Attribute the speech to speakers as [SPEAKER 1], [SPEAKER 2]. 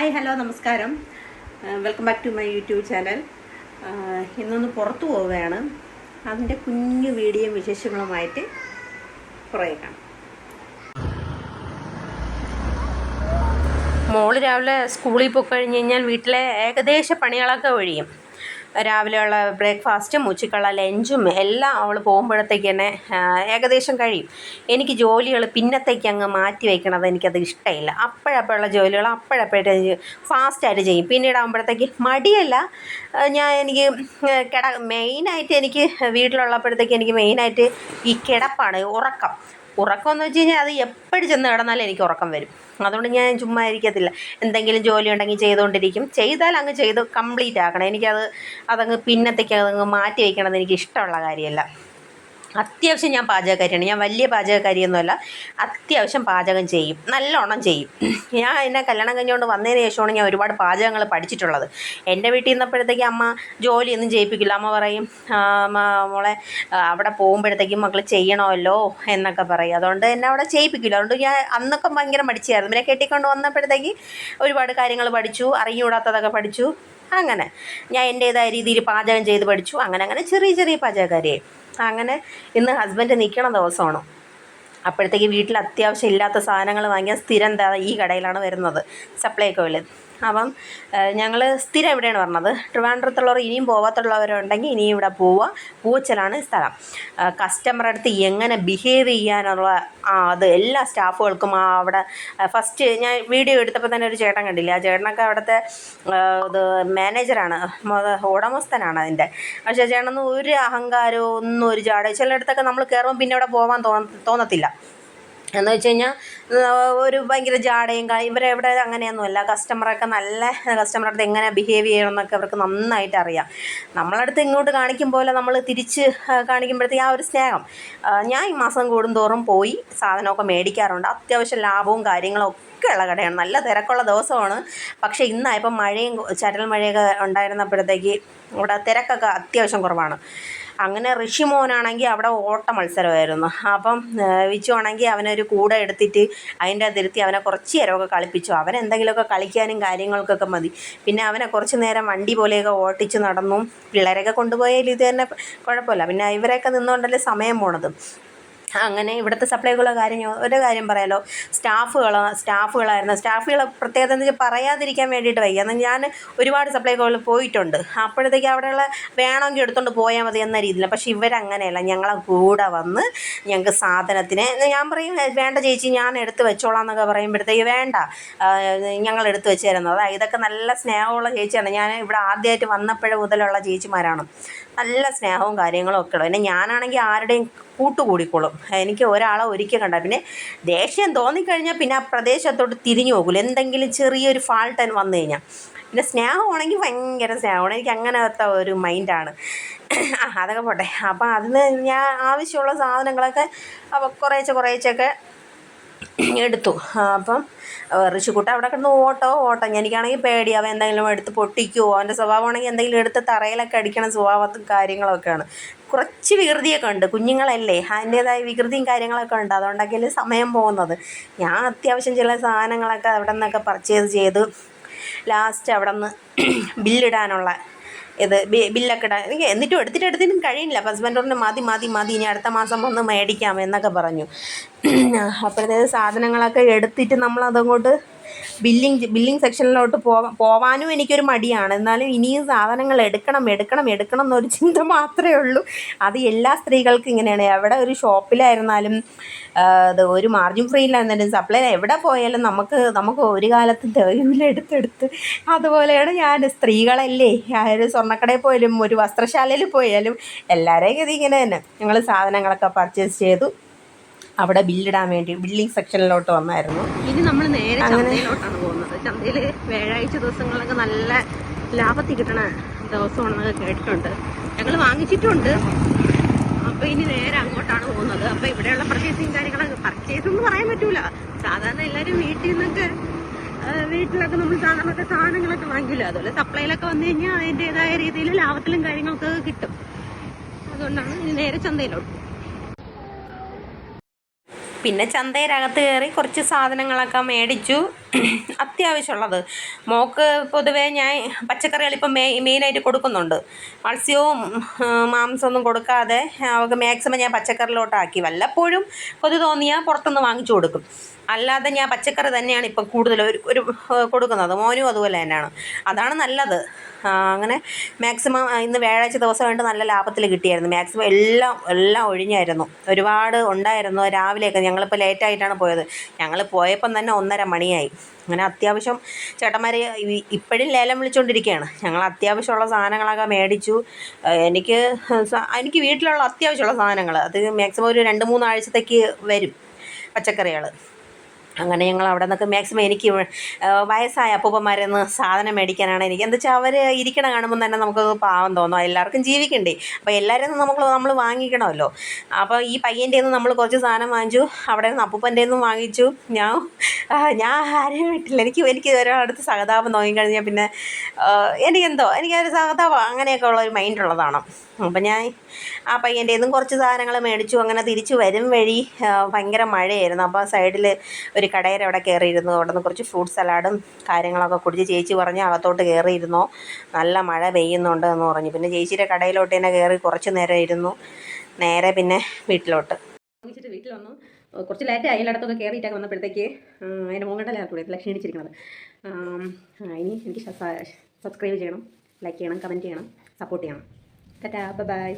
[SPEAKER 1] Hi hello നമസ്കാരം. Welcome back to my YouTube channel. ഇന്നൊന്ന് പുറത്തു പോവുകയാണ്. അതിന്റെ കുഞ്ഞു വീഡിയോ വിശേഷങ്ങളുമായിട്ട് കുറേ കാണാം. മോൾ രാവിലെ സ്കൂളിൽ പോയി കഴിഞ്ഞ് കഴിഞ്ഞാൽ വീട്ടിലെ ഏകദേശ പണികളൊക്കെ ഒഴിയും. രാവിലെയുള്ള ബ്രേക്ക്ഫാസ്റ്റും ഉച്ചയ്ക്കുള്ള ലഞ്ചും എല്ലാം അവൾ പോകുമ്പോഴത്തേക്ക് തന്നെ ഏകദേശം കഴിയും. എനിക്ക് ജോലികൾ പിന്നത്തേക്ക് അങ്ങ് മാറ്റി വയ്ക്കണത് എനിക്കത് ഇഷ്ടമില്ല അപ്പോഴപ്പോഴുള്ള ജോലികൾ അപ്പോഴപ്പോഴത്തെ ഫാസ്റ്റായിട്ട് ചെയ്യും. പിന്നീട് ആകുമ്പോഴത്തേക്ക് മടിയല്ല ഞാൻ എനിക്ക് കിട മെയിനായിട്ട് എനിക്ക് വീട്ടിലുള്ളപ്പോഴത്തേക്ക് എനിക്ക് മെയിനായിട്ട് ഈ കിടപ്പാണ് ഉറക്കം. ഉറക്കം എന്ന് വെച്ച് കഴിഞ്ഞാൽ അത് എപ്പോഴും ചെന്ന് കിടന്നാലും എനിക്ക് ഉറക്കം വരും. അതുകൊണ്ട് ഞാൻ ചുമ്മാ ഇരിക്കത്തില്ല. എന്തെങ്കിലും ജോലി ഉണ്ടെങ്കിൽ ചെയ്തുകൊണ്ടിരിക്കും. ചെയ്താൽ അങ്ങ് ചെയ്ത് കംപ്ലീറ്റ് ആക്കണം. എനിക്കത് അതങ്ങ് പിന്നത്തേക്ക് അതങ്ങ് മാറ്റി വയ്ക്കണമെന്ന് എനിക്ക് ഇഷ്ടമുള്ള കാര്യമല്ല. അത്യാവശ്യം ഞാൻ പാചകക്കാരിയാണ്. ഞാൻ വലിയ പാചകക്കാരിയൊന്നുമല്ല. അത്യാവശ്യം പാചകം ചെയ്യും. നല്ലോണം ചെയ്യും. ഞാൻ എന്നെ കല്യാണം കഴിഞ്ഞുകൊണ്ട് വന്നതിന് ശേഷമാണ് ഞാൻ ഒരുപാട് പാചകങ്ങൾ പഠിച്ചിട്ടുള്ളത്. എന്റെ വീട്ടിൽ നിന്നപ്പോഴത്തേക്ക് അമ്മ ജോലിയൊന്നും ചെയ്യിപ്പിക്കില്ല. അമ്മ പറയും മോളെ അവിടെ പോകുമ്പോഴത്തേക്കും മക്കൾ ചെയ്യണമല്ലോ എന്നൊക്കെ പറയും. അതുകൊണ്ട് എന്നെ അവിടെ ചെയ്യിപ്പിക്കില്ല. അതുകൊണ്ട് ഞാൻ അന്നൊക്കെ ഭയങ്കര മടിച്ചായിരുന്നു. പിന്നെ കെട്ടിക്കൊണ്ട് വന്നപ്പോഴത്തേക്ക് ഒരുപാട് കാര്യങ്ങൾ പഠിച്ചു. അറിഞ്ഞുകൂടാത്തതൊക്കെ പഠിച്ചു. അങ്ങനെ ഞാൻ എന്റേതായ രീതിയിൽ പാചകം ചെയ്ത് പഠിച്ചു. അങ്ങനെ അങ്ങനെ ചെറിയ ചെറിയ പാചകക്കാരിയായി. അങ്ങനെ ഇന്ന് ഹസ്ബൻഡ് നിൽക്കണ ദിവസമാണ്. അപ്പോഴത്തേക്ക് വീട്ടിൽ അത്യാവശ്യം ഇല്ലാത്ത സാധനങ്ങൾ വാങ്ങിയാൽ സ്ഥിരം ഈ കടയിലാണ് വരുന്നത്. സപ്ലൈകോയിൽ അപ്പം ഞങ്ങൾ സ്ഥിരം എവിടെയാണ് പറഞ്ഞത് ട്രിവാൻഡ്രത്തുള്ളവർ ഇനിയും പോവാത്തുള്ളവരുണ്ടെങ്കിൽ ഇനിയും ഇവിടെ പോവുക. പൂച്ചലാണ് സ്ഥലം. കസ്റ്റമറുടെ അടുത്ത് എങ്ങനെ ബിഹേവ് ചെയ്യാനുള്ള അത് എല്ലാ സ്റ്റാഫുകൾക്കും ആ അവിടെ ഫസ്റ്റ് ഞാൻ വീഡിയോ എടുത്തപ്പോൾ തന്നെ ഒരു ചേട്ടൻ കണ്ടില്ല? ആ ചേട്ടനൊക്കെ അവിടുത്തെ ഇത് മാനേജറാണ് ഉടമസ്ഥനാണ് അതിന്റെ. പക്ഷേ ചേട്ടനൊന്നും ഒരു അഹങ്കാരമോ ഒന്നും ഒരു ജാട ചിലയിടത്തൊക്കെ നമ്മൾ കയറുമ്പോൾ പിന്നെ അവിടെ പോകാൻ തോന്ന തോന്നത്തില്ല. എന്ന് വെച്ച് കഴിഞ്ഞാൽ ഒരു ഭയങ്കര ജാടയും ഇവരെവിടെ അങ്ങനെയൊന്നുമല്ല. കസ്റ്റമറൊക്കെ നല്ല കസ്റ്റമറുടെ അടുത്ത് എങ്ങനെ ബിഹേവ് ചെയ്യണം എന്നൊക്കെ അവർക്ക് നന്നായിട്ട് അറിയാം. നമ്മളടുത്ത് ഇങ്ങോട്ട് കാണിക്കുമ്പോൾ നമ്മൾ തിരിച്ച് കാണിക്കുമ്പോഴത്തേക്ക് ആ ഒരു സ്നേഹം. ഞാൻ ഈ മാസം കൂടുന്തോറും പോയി സാധനമൊക്കെ മേടിക്കാറുണ്ട്. അത്യാവശ്യം ലാഭവും കാര്യങ്ങളും ഒക്കെ ഉള്ള കടയാണ്. നല്ല തിരക്കുള്ള ദിവസമാണ്. പക്ഷേ ഇന്നായപ്പോൾ മഴയും ചരൽ മഴയൊക്കെ ഉണ്ടായിരുന്നപ്പോഴത്തേക്ക് ഇവിടെ തിരക്കൊക്കെ അത്യാവശ്യം കുറവാണ്. അങ്ങനെ ഋഷി മോനാണെങ്കിൽ അവിടെ ഓട്ട മത്സരമായിരുന്നു. അപ്പം വിച്ചു ആണെങ്കിൽ അവനൊരു കൂടെ എടുത്തിട്ട് അതിന്റെ അതിരുത്തി അവനെ കുറച്ച് നേരമൊക്കെ കളിപ്പിച്ചു. അവൻ എന്തെങ്കിലുമൊക്കെ കളിക്കാനും കാര്യങ്ങൾക്കൊക്കെ മതി. പിന്നെ അവനെ കുറച്ച് നേരം വണ്ടി പോലെയൊക്കെ ഓട്ടിച്ച് നടന്നു. പിള്ളേരൊക്കെ കൊണ്ടുപോയാൽ ഇത് തന്നെ കുഴപ്പമില്ല. പിന്നെ ഇവരൊക്കെ നിന്നുകൊണ്ടല്ലേ സമയം പോണത്? അങ്ങനെ ഇവിടുത്തെ സപ്ലൈകളുടെ കാര്യം ഒരു കാര്യം പറയാലോ. സ്റ്റാഫുകൾ സ്റ്റാഫുകളായിരുന്നു. സ്റ്റാഫുകൾ പ്രത്യേകത എന്ന് വെച്ചാൽ പറയാതിരിക്കാൻ വേണ്ടിയിട്ട് വയ്യ. എന്നാൽ ഞാൻ ഒരുപാട് സപ്ലൈകളിൽ പോയിട്ടുണ്ട്. അപ്പോഴത്തേക്ക് അവിടെയുള്ള വേണമെങ്കിൽ എടുത്തുകൊണ്ട് പോയാൽ മതി എന്ന രീതിയിൽ പക്ഷേ ഇവരങ്ങനെയല്ല. ഞങ്ങളെ കൂടെ വന്ന് ഞങ്ങൾക്ക് സാധനത്തിന് ഞാൻ പറയും വേണ്ട ചേച്ചി ഞാൻ എടുത്ത് വെച്ചോളാം എന്നൊക്കെ പറയുമ്പോഴത്തേക്ക് വേണ്ട. ഞങ്ങൾ എടുത്ത് വെച്ച് തരുന്നത്. ഇതൊക്കെ നല്ല സ്നേഹമുള്ള ചേച്ചിയാണ്. ഞാൻ ഇവിടെ ആദ്യമായിട്ട് വന്നപ്പോഴേ മുതലുള്ള ചേച്ചിമാരാണ്. നല്ല സ്നേഹവും കാര്യങ്ങളും ഒക്കെ ഉള്ളൂ. പിന്നെ ഞാനാണെങ്കിൽ ആരുടെയും കൂട്ടുകൂടിക്കോളും. എനിക്ക് ഒരാളെ ഒരിക്കൽ കണ്ട പിന്നെ ദേഷ്യം തോന്നിക്കഴിഞ്ഞാൽ പിന്നെ ആ പ്രദേശത്തോട്ട് തിരിഞ്ഞു പോകില്ല എന്തെങ്കിലും ചെറിയൊരു ഫാൾട്ട് വന്നു കഴിഞ്ഞാൽ പിന്നെ സ്നേഹമാണെങ്കിൽ ഭയങ്കര സ്നേഹമാണ്. എനിക്ക് അങ്ങനത്തെ ഒരു മൈൻഡാണ് അതൊക്കെ പോട്ടെ. അപ്പം അതിന് ഞാൻ ആവശ്യമുള്ള സാധനങ്ങളൊക്കെ കുറേശ്ശെ കുറേശ്ശെയൊക്കെ എടുത്തു. അപ്പം ഋഷിക്കുട്ട അവിടെ കിടന്ന് ഓട്ടോ ഓട്ടം. എനിക്കാണെങ്കിൽ പേടി. അവൻ എന്തെങ്കിലും എടുത്ത് പൊട്ടിക്കുമോ അവന്റെ സ്വഭാവമാണെങ്കിൽ എന്തെങ്കിലും എടുത്ത് തറയിലൊക്കെ അടിക്കണ സ്വഭാവത്തും കാര്യങ്ങളൊക്കെയാണ്. കുറച്ച് വികൃതിയൊക്കെ ഉണ്ട്. കുഞ്ഞുങ്ങളല്ലേ? അതിന്റേതായ വികൃതിയും കാര്യങ്ങളൊക്കെ ഉണ്ട്. അതുകൊണ്ടൊക്കെയല്ലേ സമയം പോകുന്നത്. ഞാൻ അത്യാവശ്യം ചില സാധനങ്ങളൊക്കെ അവിടെ നിന്നൊക്കെ പർച്ചേസ് ചെയ്ത് ലാസ്റ്റ് അവിടെ നിന്ന് ബില്ലിടാനുള്ള ഇത് ബില്ലൊക്കെ ഇടാൻ എനിക്ക് എന്നിട്ടും എടുത്തിട്ട് എടുത്തിട്ടും കഴിയില്ല അപ്പോൾ ഹസ്ബൻഡ് പറഞ്ഞു മതി മതി മതി ഇനി അടുത്ത മാസം വന്ന് മേടിക്കാം എന്നൊക്കെ പറഞ്ഞു. അപ്പോഴത്തേക്ക് സാധനങ്ങളൊക്കെ എടുത്തിട്ട് നമ്മളതങ്ങോട്ട് ബില്ലിങ് ബില്ലിംഗ് സെക്ഷനിലോട്ട് പോവാ പോവാനും എനിക്കൊരു മടിയാണ്. എന്നാലും ഇനിയും സാധനങ്ങൾ എടുക്കണം എടുക്കണം എടുക്കണം എന്നൊരു ചിന്ത മാത്രമേ ഉള്ളൂ. അത് എല്ലാ സ്ത്രീകൾക്കും ഇങ്ങനെയാണ്. എവിടെ ഒരു ഷോപ്പിലായിരുന്നാലും അത് ഒരു മാർജിൻ ഫ്രീ ഇല്ലായിരുന്നാലും സപ്ലൈ എവിടെ പോയാലും നമുക്ക് നമുക്ക് ഒരു കാലത്ത് ദൈവിലെടുത്തെടുത്ത് അതുപോലെയാണ് ഞാൻ സ്ത്രീകളല്ലേ? ഒരു സ്വർണക്കടയിൽ പോയാലും ഒരു വസ്ത്രശാലയിൽ പോയാലും എല്ലാവരെയും ഗതി ഇങ്ങനെ തന്നെ. ഞങ്ങൾ സാധനങ്ങളൊക്കെ പർച്ചേസ് ചെയ്തു. അവിടെ ബില്ലിടാൻ വേണ്ടി ബില്ലിംഗ് സെക്ഷനിലോട്ട് വന്നായിരുന്നു.
[SPEAKER 2] ഇനി നമ്മൾ നേരെ ചന്തയിലോട്ടാണ് പോകുന്നത്. ചന്തയിൽ വ്യാഴാഴ്ച ദിവസങ്ങളൊക്കെ നല്ല ലാഭത്തിൽ കിട്ടണ ദിവസമാണെന്നൊക്കെ കേട്ടിട്ടുണ്ട്. ഞങ്ങൾ വാങ്ങിച്ചിട്ടുണ്ട്. അപ്പൊ ഇനി നേരെ അങ്ങോട്ടാണ് പോകുന്നത്. അപ്പൊ ഇവിടെയുള്ള പർച്ചേസിങ് കാര്യങ്ങളൊക്കെ പർച്ചേസ് എന്ന് പറയാൻ പറ്റൂല. സാധാരണ എല്ലാവരും വീട്ടിൽ നിന്നൊക്കെ വീട്ടിലൊക്കെ നമ്മൾ സാധാരണ സാധനങ്ങളൊക്കെ വാങ്ങിക്കില്ല? അതുപോലെ സപ്ലൈയിലൊക്കെ വന്നു കഴിഞ്ഞാൽ അതിന്റെതായ രീതിയിൽ ലാഭത്തിലും കാര്യങ്ങളൊക്കെ കിട്ടും. അതുകൊണ്ടാണ് ഇനി നേരെ ചന്തയിലോട്ട്
[SPEAKER 1] പിന്നെ ചന്തയിലകത്ത് കയറി കുറച്ച് സാധനങ്ങളൊക്കെ മേടിച്ചു. അത്യാവശ്യമുള്ളത്. മോക്ക് പൊതുവേ ഞാൻ പച്ചക്കറികൾ ഇപ്പം മെയ് മെയിനായിട്ട് കൊടുക്കുന്നുണ്ട്. മത്സ്യവും മാംസമൊന്നും കൊടുക്കാതെ അവൾക്ക് മാക്സിമം ഞാൻ പച്ചക്കറിയിലോട്ടാക്കി വല്ലപ്പോഴും കൊതു തോന്നിയാൽ പുറത്തുനിന്ന് വാങ്ങിച്ചു കൊടുക്കും. അല്ലാതെ ഞാൻ പച്ചക്കറി തന്നെയാണ് ഇപ്പം കൂടുതൽ ഒരു ഒരു കൊടുക്കുന്നത്. മോനും അതുപോലെ തന്നെയാണ്. അതാണ് നല്ലത്. അങ്ങനെ മാക്സിമം ഇന്ന് വ്യാഴാഴ്ച ദിവസമായിട്ട് നല്ല ലാഭത്തിൽ കിട്ടിയായിരുന്നു. മാക്സിമം എല്ലാം എല്ലാം ഒഴിഞ്ഞായിരുന്നു. ഒരുപാട് ഉണ്ടായിരുന്നു. രാവിലെയൊക്കെ ഞങ്ങളിപ്പോൾ ലേറ്റായിട്ടാണ് പോയത്. ഞങ്ങൾ പോയപ്പം തന്നെ ഒന്നര മണിയായി. അങ്ങനെ അത്യാവശ്യം ചേട്ടന്മാർ ഇപ്പോഴും ലേലം വിളിച്ചുകൊണ്ടിരിക്കുകയാണ് ഞങ്ങൾ അത്യാവശ്യമുള്ള സാധനങ്ങളൊക്കെ മേടിച്ചു. എനിക്ക് എനിക്ക് വീട്ടിലുള്ള അത്യാവശ്യമുള്ള സാധനങ്ങൾ അത് മാക്സിമം ഒരു രണ്ട് മൂന്നാഴ്ചത്തേക്ക് വരും പച്ചക്കറികൾ അങ്ങനെ ഞങ്ങൾ അവിടെ നിന്നൊക്കെ മാക്സിമം എനിക്ക് വയസ്സായ അപ്പൂപ്പന്മാരിൽ നിന്ന് സാധനം മേടിക്കാനാണ് എനിക്ക്. എന്താ വെച്ചാൽ അവർ ഇരിക്കണ കാണുമ്പോൾ തന്നെ നമുക്ക് പാവം തോന്നും. എല്ലാവർക്കും ജീവിക്കണ്ടേ? അപ്പോൾ എല്ലാവരും നമ്മൾ നമ്മൾ വാങ്ങിക്കണമല്ലോ. അപ്പോൾ ഈ പയ്യന്റെ നിന്ന് നമ്മൾ കുറച്ച് സാധനം വാങ്ങിച്ചു. അവിടെ നിന്ന് അപ്പൂപ്പന്റെ നിന്നും വാങ്ങിച്ചു. ഞാൻ ഞാൻ ആരെയും വിട്ടില്ല. എനിക്ക് എനിക്ക് ഒരാളടുത്ത് സഹതാപം തോന്നിക്കഴിഞ്ഞാൽ പിന്നെ എനിക്കെന്തോ എനിക്കൊരു സഹതാപം അങ്ങനെയൊക്കെ ഉള്ള ഒരു മൈൻഡ് ഉള്ളതാണ്. അപ്പം ഞാൻ ആ പയ്യന്റെ നിന്നും കുറച്ച് സാധനങ്ങൾ മേടിച്ചു. അങ്ങനെ തിരിച്ചു വരും വഴി ഭയങ്കര മഴയായിരുന്നു. അപ്പോൾ സൈഡിൽ ഒരു കടയിൽ അവിടെ കയറിയിരുന്നു അവിടെ നിന്ന് കുറച്ച് ഫ്രൂട്ട് സലാഡും കാര്യങ്ങളൊക്കെ കുടിച്ച് ചേച്ചി പറഞ്ഞ് അകത്തോട്ട് കയറിയിരുന്നോ നല്ല മഴ പെയ്യുന്നുണ്ട് എന്ന് പറഞ്ഞു. പിന്നെ ചേച്ചിയുടെ കടയിലോട്ട് തന്നെ കയറി കുറച്ച് നേരം ഇരുന്നു. നേരെ പിന്നെ വീട്ടിലോട്ട്.
[SPEAKER 2] വാങ്ങിച്ചിട്ട് വീട്ടിൽ വന്നു. കുറച്ച് ലേറ്റ് എല്ലായിടത്തൊക്കെ കയറിയിട്ടൊക്കെ വന്നപ്പോഴത്തേക്ക് എന്റെ മോങ്ങണ്ടല്ലേ കൂടെ ക്ഷീണിച്ചിരിക്കുന്നത്. ആം, ഇനി എനിക്ക് സബ്സ്ക്രൈബ് ചെയ്യണം ലൈക്ക് ചെയ്യണം കമന്റ് ചെയ്യണം സപ്പോർട്ട് ചെയ്യണം. Tata bye